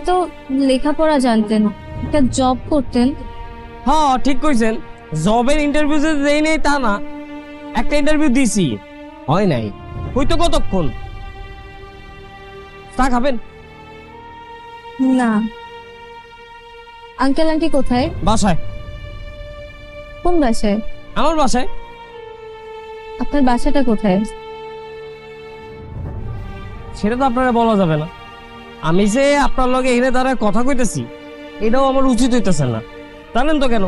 তো লেখাপড়া জানতেন একটা জব করতেন। হ্যাঁ ঠিক কইছেন। জবের ইন্টারভিউ যে দেই নাই তা না। একটা ইন্টারভিউ দিছি। হয় নাই। হইতো কতক্ষণ? চা খাবেন? না। আঙ্কেল আন্টি কোথায়? বাসায়। কোন বাসায়? আমার বাসায়। আপনার বাসাটা কোথায়? সেটা তো আপনারা বলা যাবে না। আমি যে আপনার লগে এখানে দাঁড়ায় কথা কইতেছি এটাও আমার উচিত হইতেছে না। জানেন তো কেন?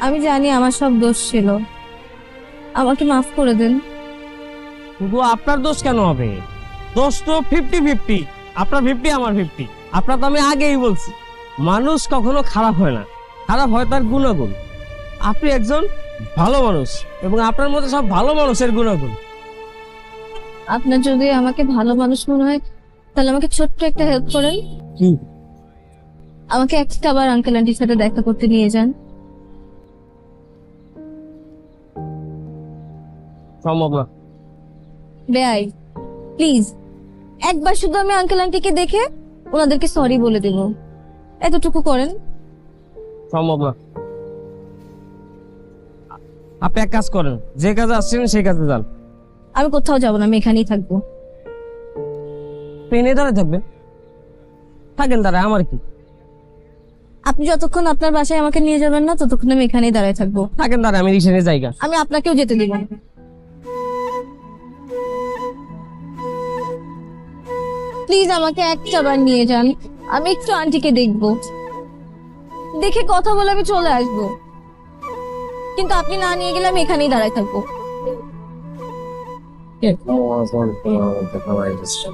আমি জানি আমার সব দোষ ছিল। আমাকে মাফ করে দেন। শুধু আপনার দোষ কেন হবে? দোষ তো ফিফটি ফিফটি আপনার ফিফটি আমার ফিফটি আপনার তো আমি আগেই বলছি মানুষ কখনো খারাপ হয় না। খারাপ হয় তার গুণাগুণ। আপনি একজন ভালো মানুষ এবং আপনার মধ্যে সব ভালো মানুষের গুণাগুণ। আপনার যদি আমাকে ভালো মানুষ মনে হয় তাহলে আমাকে ছোট্ট একটা হেল্প করেন। আমাকে একটা আবার আঙ্কেল আন্টির সাথে দেখা করতে নিয়ে যান। সম্ভব না। বেআই প্লিজ একবার শুধু আমি আঙ্কেল আন্টিকে দেখে ওনাদেরকে সরি বলে দেব। এতটুকু করেন। সম্ভব না। আপনি এক কাজ করেন যে কাজে আসছেন সেই কাজে যান। আমি কোথাও যাব না আমি এখানেই থাকব। পেনে দাঁড়ায় থাকবেন থাকেন দাঁড়ায় আমার কি? আপনি যতক্ষণ আপনার বাসায় আমাকে নিয়ে যাবেন না ততক্ষণ আমি এখানেই দাঁড়ায় থাকব। থাকেন দাঁড়ায় আমি রিক্সা নিয়ে জায়গা। আমি আপনাকেও যেতে দিব। না। প্লিজ আমাকে একটা বার নিয়ে যান আমি একটু আন্টিকে দেখব। দেখে কথা বলে আমি চলে আসব। কিন্তু আপনি না নিয়ে গেলে আমি এখানেই দাঁড়ায় থাকব। もうのまま全編を出ないです。し、